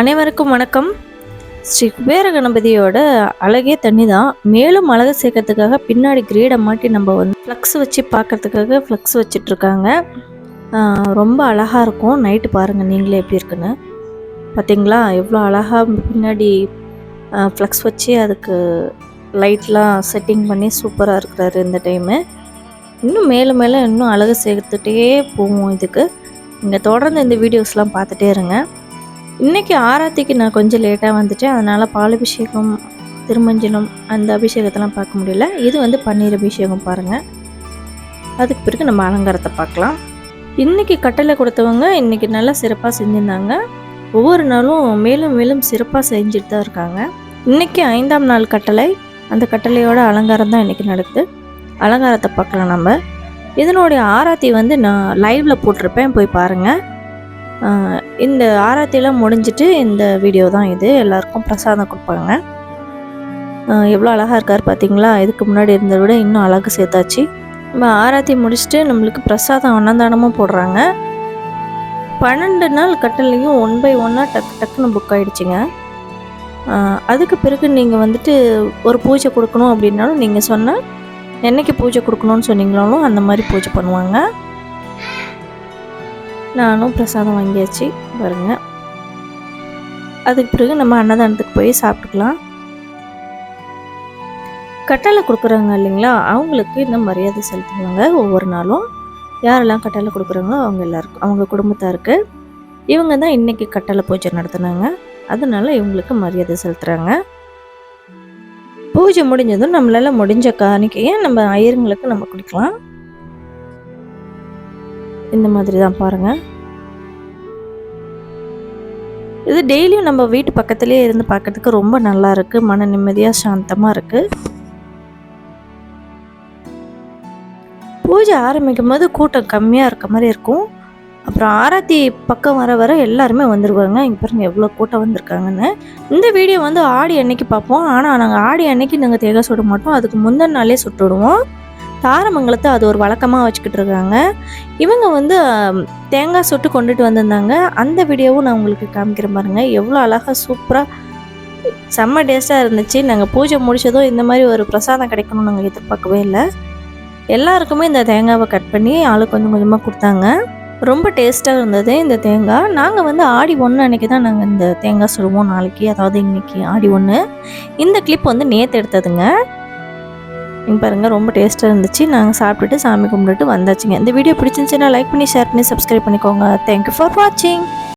அனைவருக்கும் வணக்கம். ஸ்ரீ குபேர கணபதியோட அழகே தண்ணி தான் மேலும் அழகு சேர்க்கறதுக்காக பின்னாடி கிரேடை மாட்டி நம்ம வந்து ஃப்ளக்ஸ் வச்சு பார்க்கறதுக்காக ஃப்ளக்ஸ் வச்சிட்ருக்காங்க ரொம்ப அழகாக இருக்கும். நைட்டு பாருங்கள் நீங்களே எப்படி இருக்குன்னு. பார்த்தீங்களா எவ்வளோ அழகாக பின்னாடி ஃப்ளக்ஸ் வச்சு அதுக்கு லைட்லாம் செட்டிங் பண்ணி சூப்பராக இருக்கிறாரு இந்த டைமு இன்னும் மேலும் மேலும் இன்னும் அழகு சேர்த்துட்டே போவோம் இதுக்கு. நீங்கள் தொடர்ந்து இந்த வீடியோஸ்லாம் பார்த்துட்டே இருங்க. இன்றைக்கி ஆராத்திக்கு நான் கொஞ்சம் லேட்டாக வந்துட்டேன். அதனால் பாலபிஷேகம் திருமஞ்சனம் அந்த அபிஷேகத்தெல்லாம் பார்க்க முடியல. இது வந்து பன்னீர் அபிஷேகம் பாருங்கள் அதுக்கு பிறகு நம்ம அலங்காரத்தை பார்க்கலாம். இன்றைக்கி கட்டளை கொடுத்தவங்க இன்றைக்கி நல்லா சிறப்பாக செஞ்சுருந்தாங்க. ஒவ்வொரு நாளும் மேலும் மேலும் சிறப்பாக செஞ்சுட்டு தான் இருக்காங்க. இன்றைக்கி ஐந்தாம் நாள் கட்டளை. அந்த கட்டளையோட அலங்காரம் தான் இன்றைக்கி நடக்குது. அலங்காரத்தை பார்க்கலாம் நம்ம. இதனுடைய ஆராத்தி வந்து நான் லைவில் போட்டிருப்பேன். போய் பாருங்கள் இந்த ஆராத்திலாம் முடிஞ்சிட்டு இந்த வீடியோ தான் இது. எல்லாருக்கும் பிரசாதம் கொடுப்பாங்க. எவ்வளோ அழகாக இருக்கார் பார்த்தீங்களா இதுக்கு முன்னாடி இருந்ததை விட இன்னும் அழகு சேர்த்தாச்சு. நம்ம ஆராத்தி முடிச்சுட்டு நம்மளுக்கு பிரசாதம் அன்னதானமும் போடுறாங்க. பன்னெண்டு நாள் கட்டிலையும் ஒன் பை ஒன்னாக டக்கு டக்குன்னு புக் ஆகிடுச்சிங்க அதுக்கு பிறகு நீங்கள் வந்துட்டு ஒரு பூஜை கொடுக்கணும் அப்படின்னாலும் நீங்கள் சொன்னால் என்றைக்கு பூஜை கொடுக்கணும்னு சொன்னீங்களாலும் அந்த மாதிரி பூஜை பண்ணுவாங்க. நானும் பிரசாதம் வாங்கியாச்சு பாருங்க. அதுக்கு பிறகு நம்ம அன்னதானத்துக்கு போய் சாப்பிட்டுக்கலாம். கட்டளை கொடுக்குறாங்க இல்லைங்களா? அவங்களுக்கு இந்த மரியாதை செலுத்துவாங்க ஒவ்வொரு நாளும். யாரெல்லாம் கட்டளை கொடுக்குறாங்களோ அவங்க எல்லாருக்கும் அவங்க குடும்பத்தாருக்கு. இவங்க தான் இன்றைக்கி கட்டளை பூஜை நடத்துனாங்க. அதனால இவங்களுக்கு மரியாதை செலுத்துகிறாங்க பூஜை முடிஞ்சதும் நம்மளால் முடிஞ்ச காணிக்கையை நம்ம ஐயருங்களுக்கு நம்ம கொடுக்கலாம். இந்த மாதிரி தான் பாருங்க. இது டெய்லியும் நம்ம வீட்டு பக்கத்துலேயே இருந்து பார்க்கறதுக்கு ரொம்ப நல்லா இருக்கு. மன நிம்மதியாக சாந்தமாக இருக்கு. பூஜை ஆரம்பிக்கும் போது கூட்டம் கம்மியாக இருக்க மாதிரி இருக்கும். அப்புறம் ஆராத்தி பக்கம் வர வர எல்லாருமே வந்துருவாங்க. இங்கே பாருங்க எவ்வளோ கூட்டம் வந்திருக்காங்கன்னு. இந்த வீடியோ வந்து ஆடி அன்னைக்கு பார்ப்போம். ஆனால் நாங்கள் ஆடி அன்னைக்கு நாங்கள் தேங்காய் சுட மாட்டோம். அதுக்கு முந்தின நாளே சுட்டு விடுவோம் தாரமங்கலத்தை அது ஒரு வழக்கமாக வச்சுக்கிட்டு இருக்காங்க. இவங்க வந்து தேங்காய் சுட்டு கொண்டுட்டு வந்திருந்தாங்க. அந்த வீடியோவும் நான் உங்களுக்கு காமிக்கிறேன் பாருங்கள் எவ்வளோ அழகாக சூப்பராக செம்ம டேஸ்ட்டாக இருந்துச்சு. நாங்கள் பூஜை முடித்ததும் இந்த மாதிரி ஒரு பிரசாதம் கிடைக்கணும்னு நாங்கள் எதிர்பார்க்கவே இல்லை. எல்லாருக்குமே இந்த தேங்காவை கட் பண்ணி ஆளு கொஞ்சம் கொஞ்சமாக கொடுத்தாங்க. ரொம்ப டேஸ்ட்டாக இருந்தது இந்த தேங்காய். நாங்கள் வந்து ஆடி ஒன்று அன்றைக்கி தான் நாங்கள் இந்த தேங்காய் சுடுவோம். நாளைக்கு அதாவது இன்னைக்கு ஆடி ஒன்று இந்த கிளிப் வந்து நேற்று எடுத்ததுங்க. இங்கே பாருங்கள் ரொம்ப டேஸ்ட்டாக இருந்துச்சு. நாங்கள் சாப்பிட்டுட்டு சாமி கும்பிட்டுட்டு வந்தாச்சுங்க. இந்த வீடியோ பிடிச்சிருந்துச்சுன்னா லைக் பண்ணி ஷேர் பண்ணி சப்ஸ்கிரைப் பண்ணிக்கோங்க. தேங்க்யூ ஃபார் வாட்சிங்